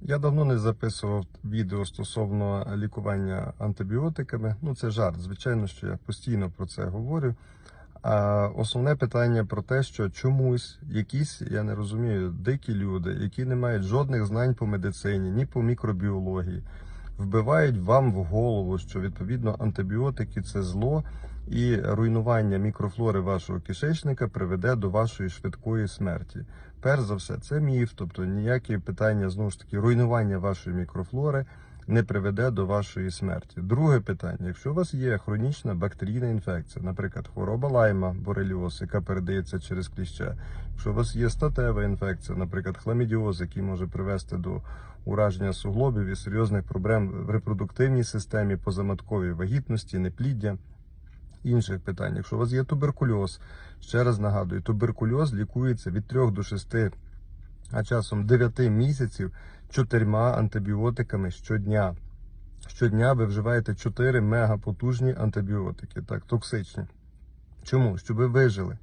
Я давно не записував відео стосовно лікування антибіотиками. Ну, це жарт. Звичайно, що я постійно про це говорю. А основне питання про те, що чомусь якісь, я не розумію, дикі люди, які не мають жодних знань по медицині, ні по мікробіології, вбивають вам в голову, що відповідно антибіотики це зло, і руйнування мікрофлори вашого кишечника приведе до вашої швидкої смерті. Перш за все, це міф, тобто ніякі питання знову ж таки руйнування вашої мікрофлори не приведе до вашої смерті. Друге питання: якщо у вас є хронічна бактерійна інфекція, наприклад, хвороба лайма, бореліоз, яка передається через кліща, якщо у вас є статева інфекція, наприклад, хламідіоз, який може привести до ураження суглобів і серйозних проблем в репродуктивній системі, позаматковій вагітності, непліддя. Інших питань, якщо у вас є туберкульоз, ще раз нагадую, туберкульоз лікується від 3 до 6, а часом 9 місяців чотирма антибіотиками щодня. Щодня ви вживаєте 4 мегапотужні антибіотики, так, токсичні. Чому? Щоб ви вижили.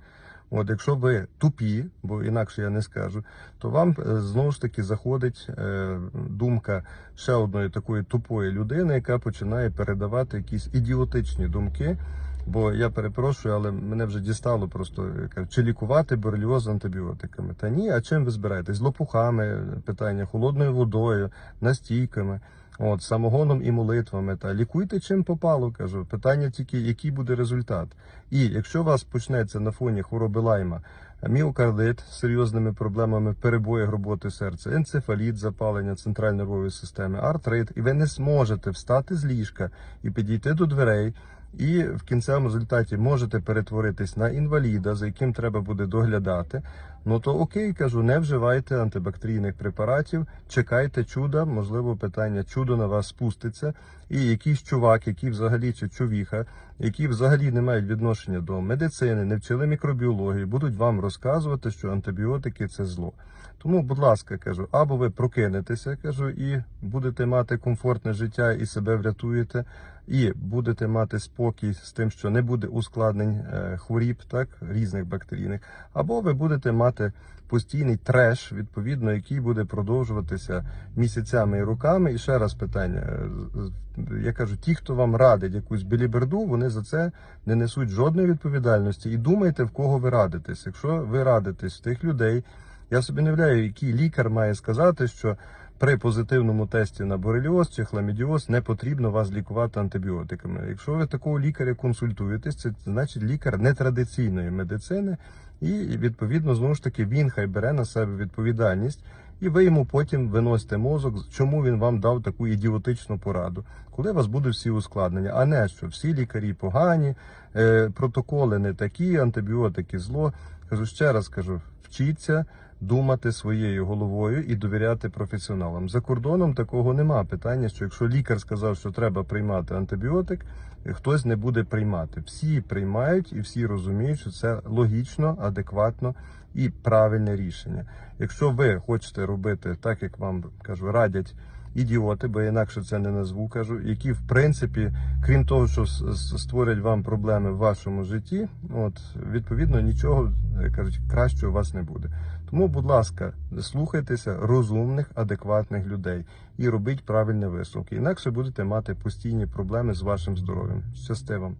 От, якщо ви тупі, бо інакше я не скажу, то вам е, знову ж таки заходить е, думка ще одної такої тупої людини, яка починає передавати якісь ідіотичні думки. Бо я перепрошую, але мене вже дістало просто чи лікувати бореліоз антибіотиками. Та ні, а чим ви збираєтесь? Лопухами, питання, холодною водою, настійками, от, самогоном і молитвами. Та лікуйте чим попало, кажу. Питання тільки, який буде результат. І якщо у вас почнеться на фоні хвороби лайма міокардит з серйозними проблемами перебої роботи серця, енцефаліт, запалення центрально-нервової системи, артрит, і ви не зможете встати з ліжка і підійти до дверей. І в кінцевому результаті можете перетворитись на інваліда, за яким треба буде доглядати. Ну то окей, кажу, не вживайте антибактерійних препаратів, чекайте чуда, можливо, питання чудо на вас спуститься. І якийсь чувак, який взагалі чи чувіха, які взагалі не мають відношення до медицини, не вчили мікробіології, будуть вам розказувати, що антибіотики це зло. Тому, будь ласка, кажу, або ви прокинетеся, кажу, і будете мати комфортне життя і себе врятуєте, і будете мати спокій з тим, що не буде ускладнень е, хворіб, так різних бактерійних, або ви будете мати постійний треш, відповідно, який буде продовжуватися місяцями і роками. І ще раз питання: я кажу, ті, хто вам радить якусь біліберду, вони за це не несуть жодної відповідальності. І думайте, в кого ви радитесь. Якщо ви радитесь в тих людей. Я собі не уявляю, який лікар має сказати, що при позитивному тесті на бореліоз чи хламідіоз не потрібно вас лікувати антибіотиками. Якщо ви такого лікаря консультуєтесь, це значить лікар нетрадиційної медицини, і відповідно знову ж таки він хай бере на себе відповідальність. І ви йому потім виносите мозок, чому він вам дав таку ідіотичну пораду, коли у вас будуть всі ускладнення, а не що всі лікарі погані, е, протоколи не такі, антибіотики зло. Кажу ще раз кажу, вчіться думати своєю головою і довіряти професіоналам. За кордоном такого нема питання, що якщо лікар сказав, що треба приймати антибіотик, хтось не буде приймати. Всі приймають і всі розуміють, що це логічно, адекватно і правильне рішення. Якщо ви хочете робити так, як вам кажу, радять. Ідіоти, бо інакше це не назву, кажу, які в принципі, крім того, що створять вам проблеми в вашому житті, от відповідно нічого кажуть, кращого у вас не буде. Тому, будь ласка, слухайтеся розумних, адекватних людей і робіть правильні висновки. Інакше будете мати постійні проблеми з вашим здоров'ям. Щасти вам!